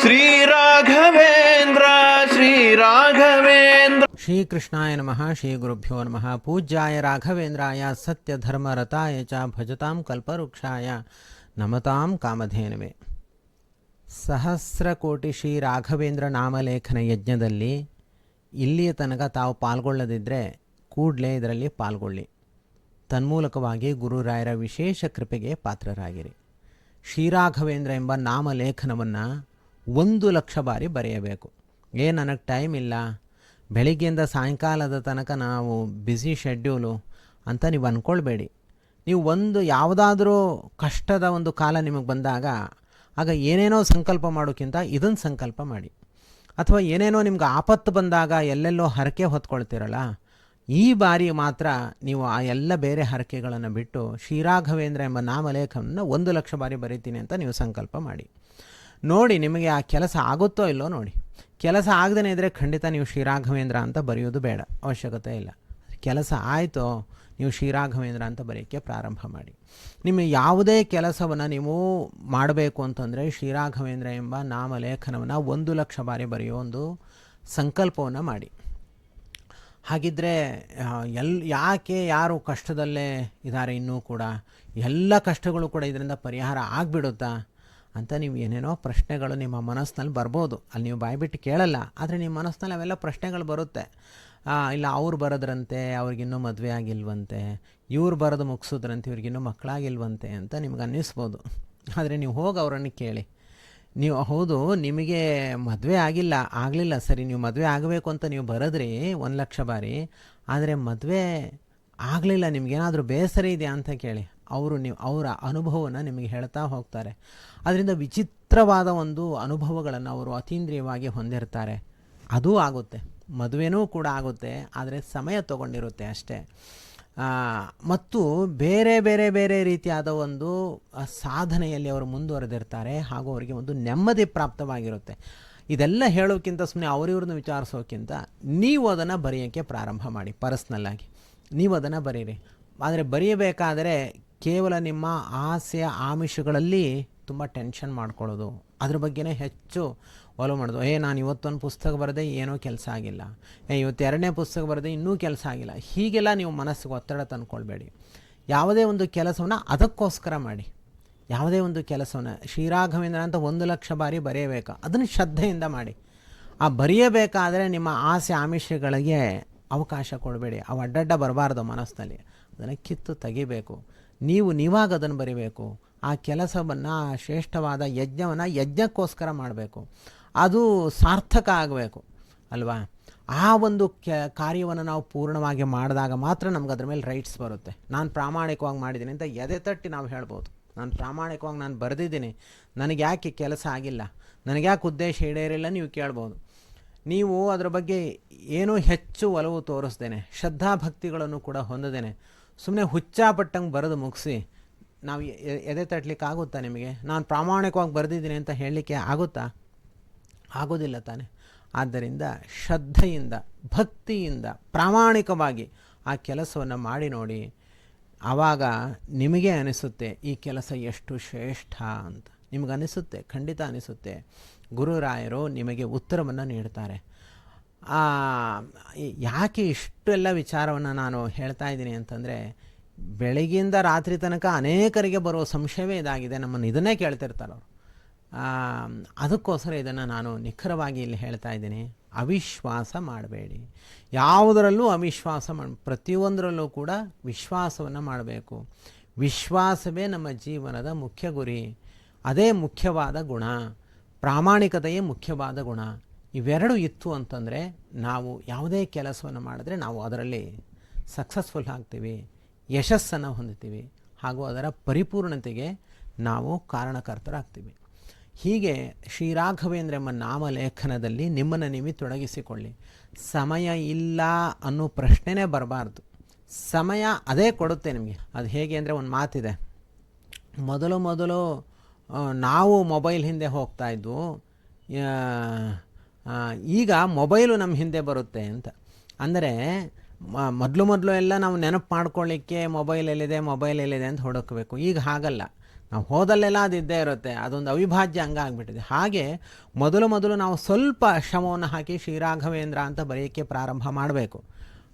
ಶ್ರೀರಾಘವೇಂದ್ರ ಶ್ರೀರಾಘವೇಂದ್ರ ಶ್ರೀಕೃಷ್ಣಾಯ ನಮಃ, ಶ್ರೀ ಗುರುಭ್ಯೋ ನಮಃ. ಪೂಜ್ಯಾಯ ರಾಘವೇಂದ್ರಾಯ ಸತ್ಯಧರ್ಮರತಾಯ ಚ ಭಜತಾಂ ಕಲ್ಪವೃಕ್ಷಾಯ ನಮತಾಂ ಕಾಮಧೇನವೇ. ಸಹಸ್ರಕೋಟಿ ಶ್ರೀ ರಾಘವೇಂದ್ರ ನಾಮಲೇಖನ ಯಜ್ಞದಲ್ಲಿ ಇಲ್ಲಿಯ ತನಕ ತಾವು ಪಾಲ್ಗೊಳ್ಳದಿದ್ದರೆ ಕೂಡಲೇ ಇದರಲ್ಲಿ ಪಾಲ್ಗೊಳ್ಳಿ. ತನ್ಮೂಲಕವಾಗಿ ಗುರುರಾಯರ ವಿಶೇಷ ಕೃಪೆಗೆ ಪಾತ್ರರಾಗಿರಿ. ಶ್ರೀರಾಘವೇಂದ್ರ ಎಂಬ ನಾಮಲೇಖನವನ್ನು ಒಂದು ಲಕ್ಷ ಬಾರಿ ಬರೆಯಬೇಕು. ಏ, ನನಗೆ ಟೈಮ್ ಇಲ್ಲ. ಬೆಳಿಗ್ಗೆಯಿಂದ ಸಾಯಂಕಾಲದ ತನಕ ನಾವು ಬ್ಯುಸಿ ಶೆಡ್ಯೂಲು ಅಂತ ನೀವು ಅಂದ್ಕೊಳ್ಬೇಡಿ ನೀವು ಒಂದು ಯಾವುದಾದ್ರೂ ಕಷ್ಟದ ಒಂದು ಕಾಲ ನಿಮಗೆ ಬಂದಾಗ, ಆಗ ಏನೇನೋ ಸಂಕಲ್ಪ ಮಾಡೋಕ್ಕಿಂತ ಇದನ್ನು ಸಂಕಲ್ಪ ಮಾಡಿ. ಅಥವಾ ಏನೇನೋ ನಿಮ್ಗೆ ಆಪತ್ತು ಬಂದಾಗ ಎಲ್ಲೆಲ್ಲೋ ಹರಕೆ ಹೊತ್ಕೊಳ್ತೀರಲ್ಲ, ಈ ಬಾರಿ ಮಾತ್ರ ನೀವು ಆ ಎಲ್ಲ ಬೇರೆ ಹರಕೆಗಳನ್ನು ಬಿಟ್ಟು ಶ್ರೀರಾಘವೇಂದ್ರ ಎಂಬ ನಾಮಲೇಖವನ್ನು ಒಂದು ಲಕ್ಷ ಬಾರಿ ಬರೀತೀನಿ ಅಂತ ನೀವು ಸಂಕಲ್ಪ ಮಾಡಿ. ನೋಡಿ ನಿಮಗೆ ಆ ಕೆಲಸ ಆಗುತ್ತೋ ಇಲ್ಲೋ ನೋಡಿ. ಕೆಲಸ ಆಗದೇ ಇದ್ದರೆ ಖಂಡಿತ ನೀವು ಶ್ರೀರಾಘವೇಂದ್ರ ಅಂತ ಬರೆಯೋದು ಬೇಡ. ಅವಶ್ಯಕತೆ ಇಲ್ಲ. ಕೆಲಸ ಆಯಿತೋ ನೀವು ಶ್ರೀರಾಘವೇಂದ್ರ ಅಂತ ಬರೆಯೋಕ್ಕೆ ಪ್ರಾರಂಭ ಮಾಡಿ. ನಿಮ್ಮ ಯಾವುದೇ ಕೆಲಸವನ್ನು ನೀವು ಮಾಡಬೇಕು ಅಂತಂದರೆ ಶ್ರೀರಾಘವೇಂದ್ರ ಎಂಬ ನಾಮಲೇಖನವನ್ನು ಒಂದು ಲಕ್ಷ ಬಾರಿ ಬರೆಯೋ ಒಂದು ಸಂಕಲ್ಪವನ್ನು ಮಾಡಿ. ಹಾಗಿದ್ದರೆ ಎಲ್, ಯಾಕೆ ಯಾರು ಕಷ್ಟದಲ್ಲೇ ಇದ್ದಾರೆ ಇನ್ನೂ ಕೂಡ? ಎಲ್ಲ ಕಷ್ಟಗಳು ಕೂಡ ಇದರಿಂದ ಪರಿಹಾರ ಆಗಿಬಿಡುತ್ತಾ? ಅಂತ ನೀವು ಏನೇನೋ ಪ್ರಶ್ನೆಗಳು ನಿಮ್ಮ ಮನಸ್ಸಿನಲ್ಲಿ ಬರ್ಬೋದು. ಅಲ್ಲಿ ನೀವು ಬಾಯ್ಬಿಟ್ಟು ಕೇಳಲ್ಲ, ಆದರೆ ನಿಮ್ಮ ಮನಸ್ಸಿನಲ್ಲಿ ಅವೆಲ್ಲ ಪ್ರಶ್ನೆಗಳು ಬರುತ್ತೆ. ಇಲ್ಲ, ಅವ್ರು ಬರೋದ್ರಂತೆ ಅವ್ರಿಗಿನ್ನೂ ಮದುವೆ ಆಗಿಲ್ವಂತೆ, ಇವ್ರು ಬರೋದು ಮುಗಿಸೋದ್ರಂತೆ ಇವ್ರಿಗಿನ್ನೂ ಮಕ್ಕಳಾಗಿಲ್ವಂತೆ ಅಂತ ನಿಮ್ಗೆ ಅನ್ನಿಸ್ಬೋದು. ಆದರೆ ನೀವು ಹೋಗಿ ಅವರನ್ನು ಕೇಳಿ. ನೀವು, ಹೌದು, ನಿಮಗೆ ಮದುವೆ ಆಗಿಲ್ಲ, ಆಗಲಿಲ್ಲ, ಸರಿ, ನೀವು ಮದುವೆ ಆಗಬೇಕು ಅಂತ ನೀವು ಬರೋದ್ರಿ ಒಂದು ಲಕ್ಷ ಬಾರಿ, ಆದರೆ ಮದುವೆ ಆಗಲಿಲ್ಲ, ನಿಮಗೇನಾದರೂ ಬೇಸರ ಇದೆಯಾ ಅಂತ ಕೇಳಿ. ಅವರು ನೀವು, ಅವರ ಅನುಭವನ ನಿಮಗೆ ಹೇಳ್ತಾ ಹೋಗ್ತಾರೆ. ಅದರಿಂದ ವಿಚಿತ್ರವಾದ ಒಂದು ಅನುಭವಗಳನ್ನು ಅವರು ಅತೀಂದ್ರಿಯವಾಗಿ ಹೊಂದಿರ್ತಾರೆ. ಅದೂ ಆಗುತ್ತೆ. ಮದುವೆನೂ ಕೂಡ ಆಗುತ್ತೆ. ಆದರೆ ಸಮಯ ತಗೊಂಡಿರುತ್ತೆ ಅಷ್ಟೇ. ಮತ್ತು ಬೇರೆ ಬೇರೆ ಬೇರೆ ರೀತಿಯಾದ ಒಂದು ಸಾಧನೆಯಲ್ಲಿ ಅವರು ಮುಂದುವರೆದಿರ್ತಾರೆ. ಹಾಗೂ ಅವರಿಗೆ ಒಂದು ನೆಮ್ಮದಿ ಪ್ರಾಪ್ತವಾಗಿರುತ್ತೆ. ಇದೆಲ್ಲ ಹೇಳೋಕ್ಕಿಂತ ಸುಮ್ಮನೆ ಅವರಿವ್ರನ್ನ ವಿಚಾರಿಸೋಕ್ಕಿಂತ ನೀವು ಅದನ್ನು ಬರೆಯೋಕ್ಕೆ ಪ್ರಾರಂಭ ಮಾಡಿ ಪರ್ಸ್ನಲ್ಲಾಗಿ ನೀವು ಅದನ್ನು ಬರೀರಿ. ಆದರೆ ಬರೆಯಬೇಕಾದರೆ ಕೇವಲ ನಿಮ್ಮ ಆಸೆಯ ಆಮಿಷಗಳಲ್ಲಿ ತುಂಬ ಟೆನ್ಷನ್ ಮಾಡ್ಕೊಳ್ಳೋದು. ಅದ್ರ ಬಗ್ಗೆನೇ ಹೆಚ್ಚು ಒಲವು ಮಾಡೋದು. ಏ, ನಾನು ಇವತ್ತೊಂದು ಪುಸ್ತಕ ಬರೆದೆ, ಏನೋ ಕೆಲಸ ಆಗಿಲ್ಲ. ಏ, ಇವತ್ತು ಎರಡನೇ ಪುಸ್ತಕ ಬರೆದೆ, ಇನ್ನೂ ಕೆಲಸ ಆಗಿಲ್ಲ. ಹೀಗೆಲ್ಲ ನೀವು ಮನಸ್ಸಿಗೆ ಒತ್ತಡ ತಂದ್ಕೊಳ್ಬೇಡಿ. ಯಾವುದೇ ಒಂದು ಕೆಲಸವನ್ನು ಅದಕ್ಕೋಸ್ಕರ ಮಾಡಿ. ಯಾವುದೇ ಒಂದು ಕೆಲಸವನ್ನು, ಶ್ರೀರಾಘವೇಂದ್ರ ಅಂತ ಒಂದು ಲಕ್ಷ ಬಾರಿ ಬರೆಯಬೇಕು? ಅದನ್ನು ಶ್ರದ್ಧೆಯಿಂದ ಮಾಡಿ. ಆ ಬರೆಯಬೇಕಾದರೆ ನಿಮ್ಮ ಆಸೆ ಆಮಿಷಗಳಿಗೆ ಅವಕಾಶ ಕೊಡಬೇಡಿ. ಅವು ಅಡ್ಡಡ್ಡ ಬರಬಾರ್ದು ಮನಸ್ಸಿನಲ್ಲಿ ಅದನ್ನು ಕಿತ್ತು ತೆಗಿಬೇಕು. ನೀವು ನೀವಾಗ ಅದನ್ನು ಬರಿಬೇಕು? ಆ ಕೆಲಸವನ್ನು ಶ್ರೇಷ್ಠವಾದ ಯಜ್ಞವನ್ನು ಯಜ್ಞಕ್ಕೋಸ್ಕರ ಮಾಡಬೇಕು. ಅದು ಸಾರ್ಥಕ ಆಗಬೇಕು, ಅಲ್ವಾ? ಆ ಒಂದು ಕೆ, ಕಾರ್ಯವನ್ನು ನಾವು ಪೂರ್ಣವಾಗಿ ಮಾಡಿದಾಗ ಮಾತ್ರ ನಮ್ಗೆ ಅದ್ರ ಮೇಲೆ ರೈಟ್ಸ್ ಬರುತ್ತೆ. ನಾನು ಪ್ರಾಮಾಣಿಕವಾಗಿ ಮಾಡಿದ್ದೀನಿ ಅಂತ ಎದೆ ತಟ್ಟಿ ನಾವು ಹೇಳ್ಬೋದು. ನಾನು ಪ್ರಾಮಾಣಿಕವಾಗಿ ನಾನು ಬರೆದಿದ್ದೀನಿ. ನನಗೆ ಯಾಕೆ ಕೆಲಸ ಆಗಿಲ್ಲ? ನನಗೆ ಯಾಕೆ ಉದ್ದೇಶ ಈಡೇರಿಲ್ಲ ನೀವು ಕೇಳ್ಬೋದು. ನೀವು ಅದರ ಬಗ್ಗೆ ಏನೂ ಹೆಚ್ಚು ಒಲವು ತೋರಿಸ್ದೇನೆ. ಶ್ರದ್ಧಾಭಕ್ತಿಗಳನ್ನು ಕೂಡ ಹೊಂದದೇನೆ ಸುಮ್ಮನೆ ಹುಚ್ಚಾಪಟ್ಟಂಗೆ ಬರೆದು ಮುಗಿಸಿ, ನಾವು ಎದೆ ತಟ್ಟಲಿಕ್ಕೆ ಆಗುತ್ತಾ ನಿಮಗೆ? ನಾನು ಪ್ರಾಮಾಣಿಕವಾಗಿ ಬರೆದಿದ್ದೀನಿ ಅಂತ ಹೇಳಲಿಕ್ಕೆ ಆಗುತ್ತಾ? ಆಗೋದಿಲ್ಲ ತಾನೆ. ಆದ್ದರಿಂದ ಶ್ರದ್ಧೆಯಿಂದ, ಭಕ್ತಿಯಿಂದ, ಪ್ರಾಮಾಣಿಕವಾಗಿ ಆ ಕೆಲಸವನ್ನು ಮಾಡಿ ನೋಡಿ. ಆವಾಗ ನಿಮಗೆ ಅನಿಸುತ್ತೆ, ಈ ಕೆಲಸ ಎಷ್ಟು ಶ್ರೇಷ್ಠ ಅಂತ. ನಿಮಗನಿಸುತ್ತೆ, ಖಂಡಿತ ಅನಿಸುತ್ತೆ. ಗುರುರಾಯರು ನಿಮಗೆ ಉತ್ತರವನ್ನು ನೀಡ್ತಾರೆ. ಯಾಕೆ ಇಷ್ಟೆಲ್ಲ ವಿಚಾರವನ್ನು ನಾನು ಹೇಳ್ತಾ ಇದ್ದೀನಿ ಅಂತಂದರೆ ಬೆಳಗಿಂದ ರಾತ್ರಿ ತನಕ ಅನೇಕರಿಗೆ ಬರುವ ಸಂಶಯವೇ ಇದಾಗಿದೆ. ನಮ್ಮನ್ನು ಇದನ್ನೇ ಕೇಳ್ತಿರ್ತಾರೆ ಅವರು. ಅದಕ್ಕೋಸ್ಕರ ಇದನ್ನು ನಾನು ನಿಖರವಾಗಿ ಇಲ್ಲಿ ಹೇಳ್ತಾ ಇದ್ದೀನಿ. ಅವಿಶ್ವಾಸ ಮಾಡಬೇಡಿ. ಯಾವುದರಲ್ಲೂ ಅವಿಶ್ವಾಸ ಮಾಡಿ, ಪ್ರತಿಯೊಂದರಲ್ಲೂ ಕೂಡ ವಿಶ್ವಾಸವನ್ನು ಮಾಡಬೇಕು. ವಿಶ್ವಾಸವೇ ನಮ್ಮ ಜೀವನದ ಮುಖ್ಯ ಗುರಿ. ಅದೇ ಮುಖ್ಯವಾದ ಗುಣ. ಪ್ರಾಮಾಣಿಕತೆಯೇ ಮುಖ್ಯವಾದ ಗುಣ. ಇವೆರಡು ಇತ್ತು ಅಂತಂದರೆ ನಾವು ಯಾವುದೇ ಕೆಲಸವನ್ನು ಮಾಡಿದ್ರೆ ನಾವು ಅದರಲ್ಲಿ ಸಕ್ಸಸ್ಫುಲ್ ಆಗ್ತೀವಿ ಯಶಸ್ಸನ್ನು ಹೊಂದುತ್ತೀವಿ ಹಾಗೂ ಅದರ ಪರಿಪೂರ್ಣತೆಗೆ ನಾವು ಕಾರಣಕರ್ತರಾಗ್ತೀವಿ. ಹೀಗೆ ಶ್ರೀರಾಘವೇಂದ್ರ ಎಂಬ ನಾಮಲೇಖನದಲ್ಲಿ ನಿಮ್ಮನ್ನು ನಿಮಿ ತೊಡಗಿಸಿಕೊಳ್ಳಿ. ಸಮಯ ಇಲ್ಲ ಅನ್ನೋ ಪ್ರಶ್ನೆನೇ ಬರಬಾರ್ದು. ಸಮಯ ಅದೇ ಕೊಡುತ್ತೆ ನಿಮಗೆ. ಅದು ಹೇಗೆ ಅಂದರೆ ಒಂದು ಮಾತಿದೆ. ಮೊದಲು ಮೊದಲು ನಾವು ಮೊಬೈಲ್ ಹಿಂದೆ ಹೋಗ್ತಾ ಆ, ಈಗ ಮೊಬೈಲು ನಮ್ಮ ಹಿಂದೆ ಬರುತ್ತೆ ಅಂತ. ಅಂದರೆ ಮೊದಲು ಮೊದಲು ಎಲ್ಲ ನಾವು ನೆನಪು ಮಾಡ್ಕೊಳ್ಳಿಕ್ಕೆ ಮೊಬೈಲ್ ಎಲ್ಲಿದೆ ಮೊಬೈಲ್ ಎಲ್ಲಿದೆ ಅಂತ ಹುಡುಕಬೇಕು. ಈಗ ಹಾಗಲ್ಲ. ನಾವು ಹೋದಲ್ಲೆಲ್ಲ ಅದು ಇದ್ದೇ ಇರುತ್ತೆ. ಅದೊಂದು ಅವಿಭಾಜ್ಯ ಅಂಗ ಆಗಿಬಿಟ್ಟಿದೆ. ಹಾಗೆ ಮೊದಲು ಮೊದಲು ನಾವು ಸ್ವಲ್ಪ ಶ್ರಮವನ್ನು ಹಾಕಿ ಶ್ರೀರಾಘವೇಂದ್ರ ಅಂತ ಬರೆಯೋಕ್ಕೆ ಪ್ರಾರಂಭ ಮಾಡಬೇಕು.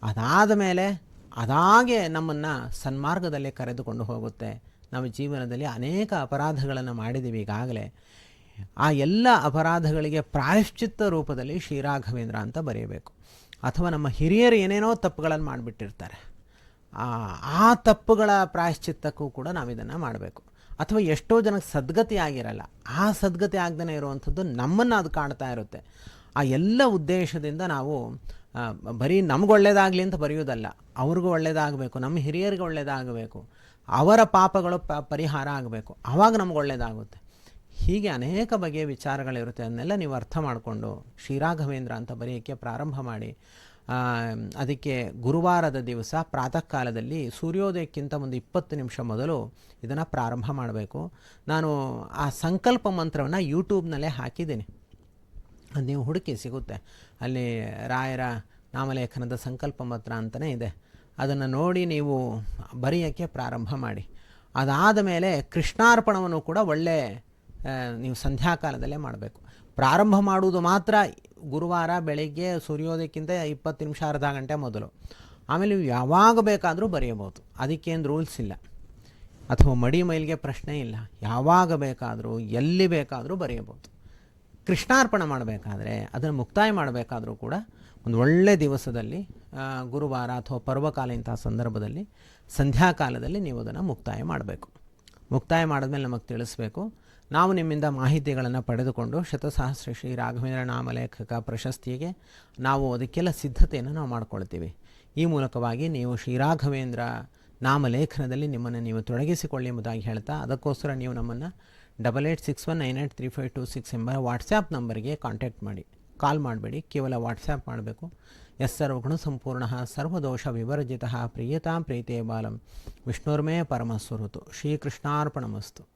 ಅದಾದ ಮೇಲೆ ಅದಾಗೆ ನಮ್ಮನ್ನು ಸನ್ಮಾರ್ಗದಲ್ಲಿ ಕರೆದುಕೊಂಡು ಹೋಗುತ್ತೆ. ನಾವು ಜೀವನದಲ್ಲಿ ಅನೇಕ ಅಪರಾಧಗಳನ್ನು ಮಾಡಿದ್ದೀವಿ ಈಗಾಗಲೇ. ಆ ಎಲ್ಲ ಅಪರಾಧಗಳಿಗೆ ಪ್ರಾಯಶ್ಚಿತ್ತ ರೂಪದಲ್ಲಿ ಶ್ರೀರಾಘವೇಂದ್ರ ಅಂತ ಬರೆಯಬೇಕು. ಅಥವಾ ನಮ್ಮ ಹಿರಿಯರು ಏನೇನೋ ತಪ್ಪುಗಳನ್ನು ಮಾಡಿಬಿಟ್ಟಿರ್ತಾರೆ. ಆ ತಪ್ಪುಗಳ ಪ್ರಾಯಶ್ಚಿತ್ತಕ್ಕೂ ಕೂಡ ನಾವು ಇದನ್ನು ಮಾಡಬೇಕು. ಅಥವಾ ಎಷ್ಟೋ ಜನಕ್ಕೆ ಸದ್ಗತಿ ಆಗಿರಲ್ಲ, ಆ ಸದ್ಗತಿ ಆಗದೇ ಇರುವಂಥದ್ದು ನಮ್ಮನ್ನು ಅದು ಕಾಣ್ತಾ ಇರುತ್ತೆ. ಆ ಎಲ್ಲ ಉದ್ದೇಶದಿಂದ ನಾವು ಬರೀ ನಮ್ಗೆ ಒಳ್ಳೇದಾಗಲಿ ಅಂತ ಬರೆಯೋದಲ್ಲ ಅವ್ರಿಗೂ ಒಳ್ಳೇದಾಗಬೇಕು, ನಮ್ಮ ಹಿರಿಯರಿಗೆ ಒಳ್ಳೇದಾಗಬೇಕು, ಅವರ ಪಾಪಗಳು ಪರಿಹಾರ ಆಗಬೇಕು ಆವಾಗ ನಮ್ಗೆ ಒಳ್ಳೇದಾಗುತ್ತೆ. ಹೀಗೆ ಅನೇಕ ಬಗೆಯ ವಿಚಾರಗಳಿರುತ್ತೆ, ಅದನ್ನೆಲ್ಲ ನೀವು ಅರ್ಥ ಮಾಡಿಕೊಂಡು ಶ್ರೀರಾಘವೇಂದ್ರ ಅಂತ ಬರೆಯೋಕ್ಕೆ ಪ್ರಾರಂಭ ಮಾಡಿ ಅದಕ್ಕೆ ಗುರುವಾರದ ದಿವಸ ಪ್ರಾತಃ ಕಾಲದಲ್ಲಿ ಸೂರ್ಯೋದಯಕ್ಕಿಂತ ಒಂದು ಇಪ್ಪತ್ತು ನಿಮಿಷ ಮೊದಲು ಇದನ್ನು ಪ್ರಾರಂಭ ಮಾಡಬೇಕು. ನಾನು ಆ ಸಂಕಲ್ಪ ಮಂತ್ರವನ್ನು ಯೂಟ್ಯೂಬ್ನಲ್ಲೇ ಹಾಕಿದ್ದೀನಿ. ಅದು ನೀವು ಹುಡುಕಿ ಸಿಗುತ್ತೆ. ಅಲ್ಲಿ ರಾಯರ ನಾಮಲೇಖನದ ಸಂಕಲ್ಪ ಮಂತ್ರ ಅಂತಲೇ ಇದೆ. ಅದನ್ನು ನೋಡಿ ನೀವು ಬರೆಯೋಕ್ಕೆ ಪ್ರಾರಂಭ ಮಾಡಿ. ಅದಾದ ಮೇಲೆ ಕೃಷ್ಣಾರ್ಪಣವನ್ನು ಕೂಡ ಒಳ್ಳೆ ನೀವು ಸಂಧ್ಯಾಕಾಲದಲ್ಲೇ ಮಾಡಬೇಕು. ಪ್ರಾರಂಭ ಮಾಡುವುದು ಮಾತ್ರ ಗುರುವಾರ ಬೆಳಗ್ಗೆ ಸೂರ್ಯೋದಯಕ್ಕಿಂತ ಇಪ್ಪತ್ತು ನಿಮಿಷ ಅರ್ಧ ಗಂಟೆ ಮೊದಲು. ಆಮೇಲೆ ನೀವು ಯಾವಾಗ ಬೇಕಾದರೂ ಬರೆಯಬಹುದು. ಅದಕ್ಕೇನು ರೂಲ್ಸ್ ಇಲ್ಲ. ಅಥವಾ ಮಡಿ ಮೈಲಿಗೆ ಪ್ರಶ್ನೆ ಇಲ್ಲ. ಯಾವಾಗ ಬೇಕಾದರೂ, ಎಲ್ಲಿ ಬೇಕಾದರೂ ಬರೆಯಬಹುದು. ಕೃಷ್ಣಾರ್ಪಣ ಮಾಡಬೇಕಾದ್ರೆ, ಅದನ್ನು ಮುಕ್ತಾಯ ಮಾಡಬೇಕಾದರೂ ಕೂಡ ಒಂದು ಒಳ್ಳೆ ದಿವಸದಲ್ಲಿ ಗುರುವಾರ ಅಥವಾ ಪರ್ವಕಾಲ ಇಂತಹ ಸಂದರ್ಭದಲ್ಲಿ ಸಂಧ್ಯಾಕಾಲದಲ್ಲಿ ನೀವು ಅದನ್ನು ಮುಕ್ತಾಯ ಮಾಡಬೇಕು. ಮುಕ್ತಾಯ ಮಾಡಿದ್ಮೇಲೆ ನಮಗೆ ತಿಳಿಸ್ಬೇಕು. ನಾವು ನಿಮ್ಮಿಂದ ಮಾಹಿತಿಗಳನ್ನು ಪಡೆದುಕೊಂಡು ಶತಸಹಸ್ರ ಶ್ರೀ ರಾಘವೇಂದ್ರ ನಾಮಲೇಖಕ ಪ್ರಶಸ್ತಿಗೆ ನಾವು ಅದಕ್ಕೆಲ್ಲ ಸಿದ್ಧತೆಯನ್ನು ನಾವು ಮಾಡಿಕೊಳ್ತೀವಿ. ಈ ಮೂಲಕವಾಗಿ ನೀವು ಶ್ರೀರಾಘವೇಂದ್ರ ನಾಮಲೇಖನದಲ್ಲಿ ನಿಮ್ಮನ್ನು ನೀವು ತೊಡಗಿಸಿಕೊಳ್ಳಿ ಎಂಬುದಾಗಿ ಹೇಳ್ತಾ ಅದಕ್ಕೋಸ್ಕರ ನೀವು ನಮ್ಮನ್ನು double eight six one nine eight three five two six ಎಂಬ ವಾಟ್ಸ್ಯಾಪ್ ನಂಬರ್ಗೆ ಕಾಂಟ್ಯಾಕ್ಟ್ ಮಾಡಿ. ಕಾಲ್ ಮಾಡಬೇಡಿ. ಕೇವಲ ವಾಟ್ಸ್ಯಾಪ್ ಮಾಡಬೇಕು. ಎಸ್ ಸರ್ವಗುಣ ಸಂಪೂರ್ಣ ಸರ್ವದೋಷ ವಿವರ್ಜಿತ ಪ್ರಿಯತಾಂ ಪ್ರೀತೇ ಬಾಲಂ. ವಿಷ್ಣುರ್ಮೇ ಪರಮಸ್ವರುತು. ಶ್ರೀಕೃಷ್ಣಾರ್ಪಣಮಸ್ತು.